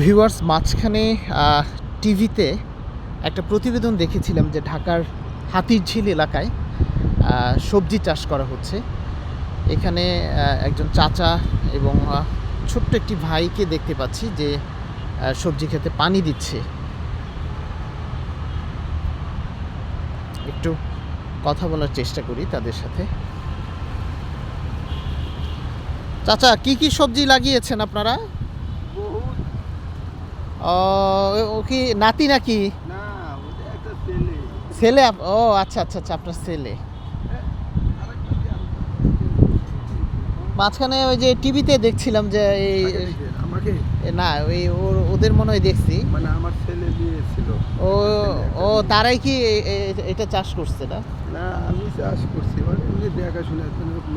Viewers মাঝখানে টিভিতে একটা প্রতিবেদন দেখেছিলাম যে ঢাকার হাতিরঝিল এলাকায় সবজি চাষ করা হচ্ছে। এখানে একজন চাচা এবং ছোট্ট একটি ভাইকে দেখতে পাচ্ছি যে সবজি খেতে পানি দিচ্ছে। একটু কথা বলার চেষ্টা করি তাদের সাথে। চাচা, কি কি সবজি লাগিয়েছেন আপনারা? ও কি নাতি নাকি? ছেলে। ও আচ্ছা আচ্ছা আচ্ছা আপনার ছেলে। মাঝখানে ওই যে টিভিতে দেখছিলাম যে এই আমাকে? না ওই ওদের মনে হয় দেখছি। মানে আমার ছেলে দিয়েছিল ও ও তারাই কি এটা চাষ করছে না? না আমি চাষ করছি। মানে দেখাশোনা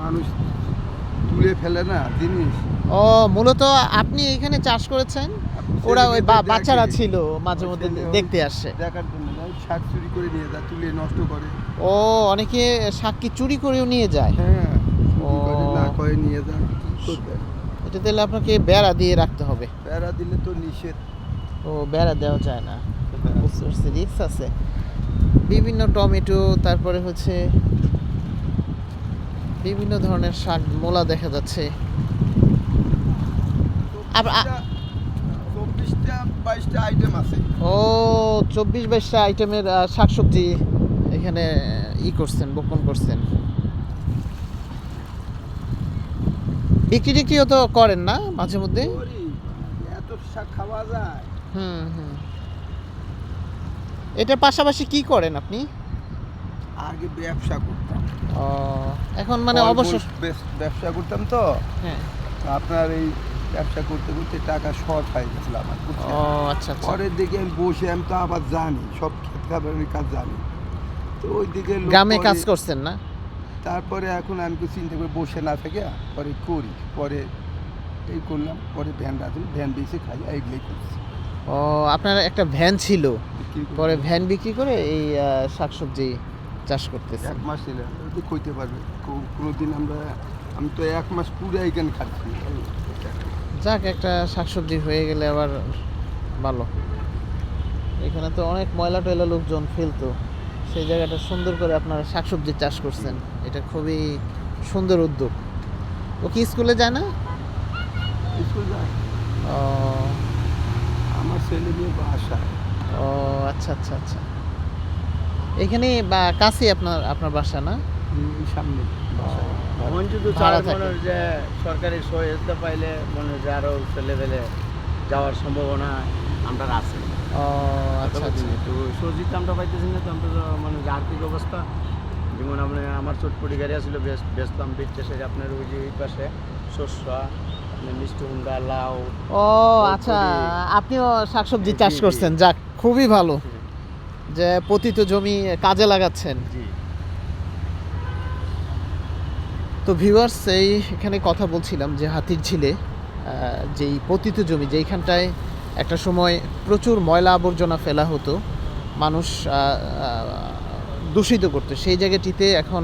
মানুষ তুলে ফেলে না জিনিস। ও মূলত আপনি এখানে চাষ করেছেন? ওরা ওই বাচ্চারা ছিল মাঝে মধ্যে দেখতে আসে। দেখার জন্য শাক চুরি করে নিয়ে যায় তুলে নষ্ট করে। ও অনেকে সাক্ষী চুরি করেও নিয়ে যায়? হ্যাঁ ও। না করে নিয়ে যায় কি করবে? এটা তাহলে আপনাকে বেড়া দিয়ে রাখতে হবে। বেড়া দিলে তো নিষেধ। ও বেড়া দেওয়া যায় না। বুঝতে পারছি রিক্স আছে। বিভিন্ন টমেটো তারপরে হচ্ছে বিভিন্ন ধরনের শাক মোলা দেখা যাচ্ছে। ও চব্বিশ বাইশটা আইটেমের শাকসবজি এখানে ই করছেন বপন করছেন। বিক্রি টিক্রিও তো করেন না মাঝে মধ্যে? করি, এত শাক খাওয়া যায়। হুম হুম। এটার পাশাপাশি কি করেন আপনি? আগে ব্যবসা করতাম। এখন মানে অবশ্য ব্যবসা করতাম তো। হ্যাঁ। আপনার এই ব্যবসা করতে করতে টাকা শর্ট হয়ে গেছিল আমার ও আচ্ছা আচ্ছা। পরের দিকে আমি বসে আমি তো আবার জানি সব ক্ষেত খাবারের কাজ জানি। তো ওই দিকে গ্রামে কাজ করছেন না? তারপরে এখন আমি তো চিন্তা করে বসে না থেকে পরে করি। পরে এই করলাম পরে ভ্যান রাখলাম ভ্যান বেশি খাই এইগুলোই করছি। ও আপনার একটা ভ্যান ছিল। পরে ভ্যান বিক্রি করে এই শাকসবজি চাষ করতেছেন এক মাস কইতে পারবে। কোনোদিন আমরা আমি তো এক মাস পুরো এখানে খাচ্ছি। যাক একটা শাকসবজি হয়ে গেলে আবার ভালো। এখানে তো অনেক ময়লা টয়লা লোকজন ফেলতো। সেই জায়গাটা সুন্দর করে আপনারা শাকসবজি চাষ করছেন। এটা খুবই সুন্দর উদ্যোগ। ও কি স্কুলে যায় না? স্কুল যায়। ও। আমার ছেলে মেয়ে বাসায়। ও আচ্ছা আচ্ছা আচ্ছা। এখানে বা কাছে আপনার আপনার বাসা না? সামনে যে সরকারি সহায়তা পাইলে মনে হয় যাওয়ার সম্ভাবনা আমরা আছে। ও আচ্ছা আচ্ছা। তো সজিত আমরা পাইতেছি না তো আমরা মানে আর্থিক অবস্থা। যেমন আপনার আমার চটপটি গাড়ি আসলে বেচতাম বেচছে সে আপনার ওই যে এই পাশে শস্য আপনার মিষ্টি হুন্ডা লাউ ও আচ্ছা আপনিও শাকসবজি চাষ করছেন যাক খুবই ভালো। যে পতিত জমি কাজে লাগাচ্ছেন। তো ভিউয়ার্স এই এখানে কথা বলছিলাম যে হাতির ঝিলে যেই পতিত জমি যেইখানটায় একটা সময় প্রচুর ময়লা আবর্জনা ফেলা হতো মানুষ দূষিত করতো। সেই জায়গাটিতে এখন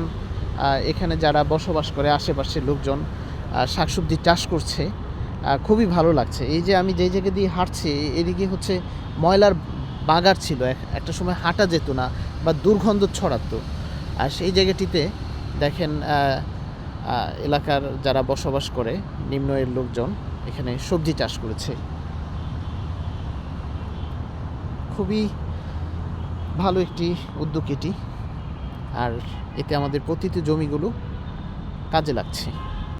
এখানে যারা বসবাস করে আশেপাশের লোকজন শাকসবজি চাষ করছে খুবই ভালো লাগছে। এই যে আমি যেই জায়গা দিয়ে হাঁটছি এদিকে হচ্ছে ময়লার বাগার ছিল, এক- একটা সময় হাঁটা যেত না বা দুর্গন্ধ ছড়াতো। আর সেই জায়গাটিতে দেখেন এলাকার যারা বসবাস করে নিম্ন এর লোকজন এখানে সবজি চাষ করেছে। খুবই ভালো একটি উদ্যোগ এটি, আর এতে আমাদের প্রতিটি জমিগুলো কাজে লাগছে।